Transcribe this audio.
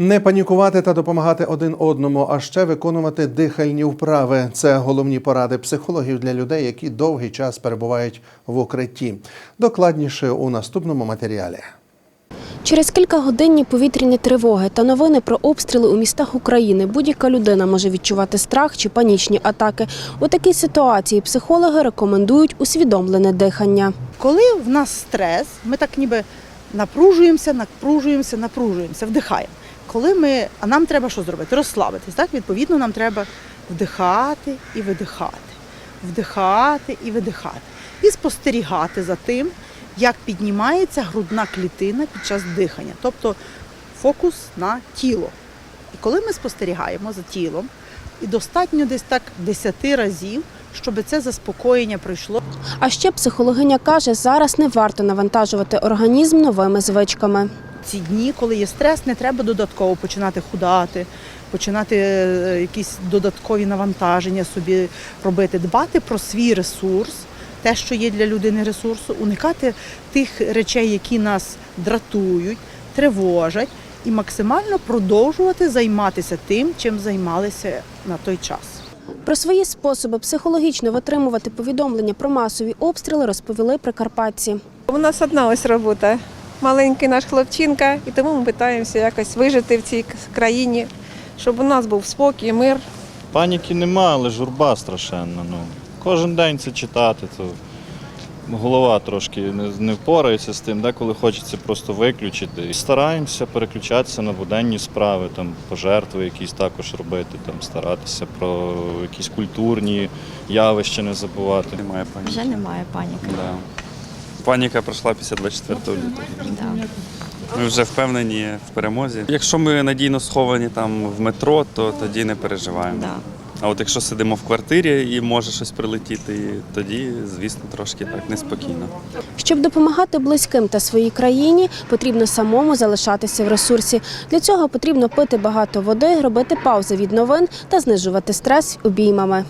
Не панікувати та допомагати один одному, а ще виконувати дихальні вправи. Це головні поради психологів для людей, які довгий час перебувають в укритті. Докладніше у наступному матеріалі. Через кілька годинні повітряні тривоги та новини про обстріли у містах України будь-яка людина може відчувати страх чи панічні атаки. У такій ситуації психологи рекомендують усвідомлене дихання. Коли в нас стрес, ми так ніби напружуємося, напружуємося, напружуємося, вдихаємо. Коли ми, а нам треба що зробити? Розслабитись. Так? Відповідно, нам треба вдихати і видихати, вдихати і видихати. І спостерігати за тим, як піднімається грудна клітина під час дихання, тобто фокус на тіло. І коли ми спостерігаємо за тілом, і достатньо десь так 10 разів, щоб це заспокоєння пройшло. А ще психологиня каже, зараз не варто навантажувати організм новими звичками. Ці дні, коли є стрес, не треба додатково починати худати, починати е, якісь додаткові навантаження собі робити, дбати про свій ресурс, те, що є для людини ресурсу, уникати тих речей, які нас дратують, тривожать, і максимально продовжувати займатися тим, чим займалися на той час. Про свої способи психологічно витримувати повідомлення про масові обстріли розповіли прикарпатці. У нас одна ось робота. Маленький наш хлопчинка, і тому ми намагаємося якось вижити в цій країні, щоб у нас був спокій, мир. Паніки нема, але журба страшенна. Ну, кожен день це читати, то голова трошки не, не впорається з тим, деколи хочеться просто виключити. І стараємося переключатися на буденні справи, там, пожертви якісь також робити, там, старатися про якісь культурні явища не забувати. Немає паніки. Вже немає паніки. Да. Паніка пройшла після 24 лютого. Да. Ми вже впевнені в перемозі. Якщо ми надійно сховані там в метро, то тоді не переживаємо. Да. А от якщо сидимо в квартирі і може щось прилетіти, тоді, звісно, трошки так неспокійно. Щоб допомагати близьким та своїй країні, потрібно самому залишатися в ресурсі. Для цього потрібно пити багато води, робити паузи від новин та знижувати стрес обіймами.